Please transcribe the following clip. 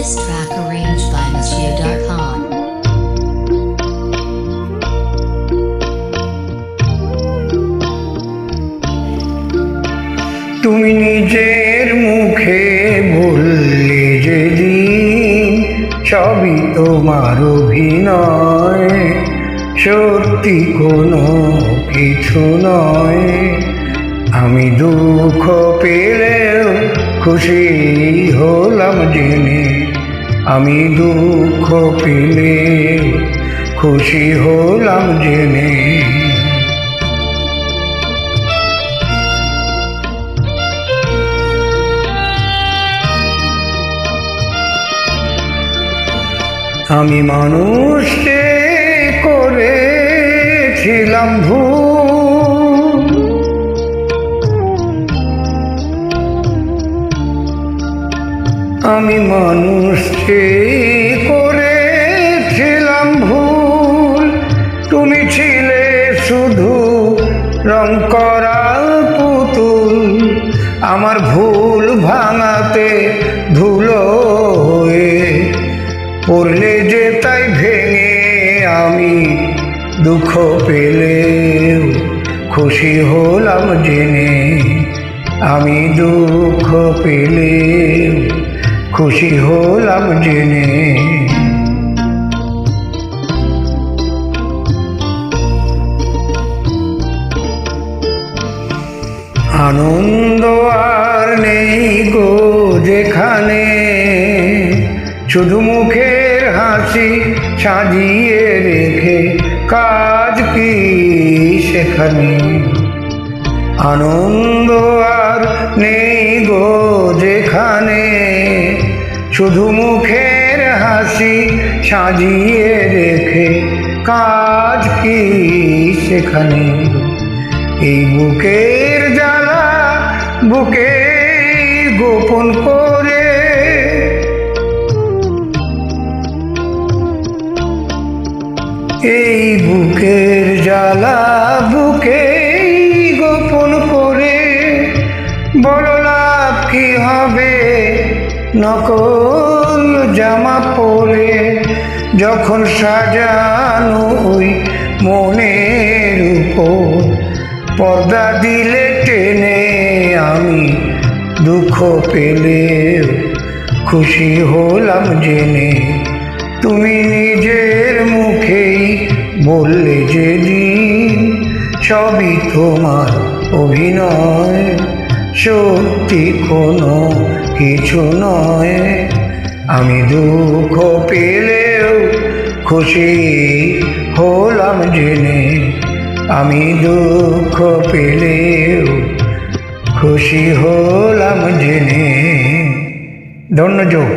This track arranged by. তুমি নিজের মুখে বললে যেদিন সবই তোমার অভিনয়, সত্যি কোনো কিছু নয় আমি দুঃখ পেলেও খুশি হলাম জেনে আমি দুঃখ পেলেও খুশি হলাম জেনে। আমি মানুষকে করেছিলাম ভুল। আমি মানুষকে করেছিলাম ভুল? তুমি ছিলে শুধু রং করা পুতুল। আমার ভুল ভাঙাতে ধুলো হয়ে পড়লে যে তাই ভেঙে আমি দুঃখ পেলে খুশি হলাম জেনে আমি দুঃখ পেলেও খুশি হলাম জেনে। আনন্দ আর নেই গো যেখানে, শুধু মুখের হাসি সাজিয়ে রেখে কাজ কি সেখানে? আনন্দ আর নেই গো যেখানে শুধু মুখের হাসি সাজিয়ে রেখে কাজ কি সেখানে? এই বুকের জ্বালা বুকে গোপন করে। এই বুকের জ্বালা বুকে গোপন করে। বড় লাভ কি হবে নকল জামা পরে যখন সাজানো ওই মনের উপর পর্দা দিলে টেনে আমি দুঃখ পেলে খুশি হলাম জেনে। তুমি নিজের মুখেই বললে যেদিন সবই তোমার অভিনয়, সত্যি কোনো কিছু নয়। আমি দুঃখ পেলেও খুশি হলাম জেনে। আমি দুঃখ পেলেও খুশি হলাম জেনে। ধন্যযোগ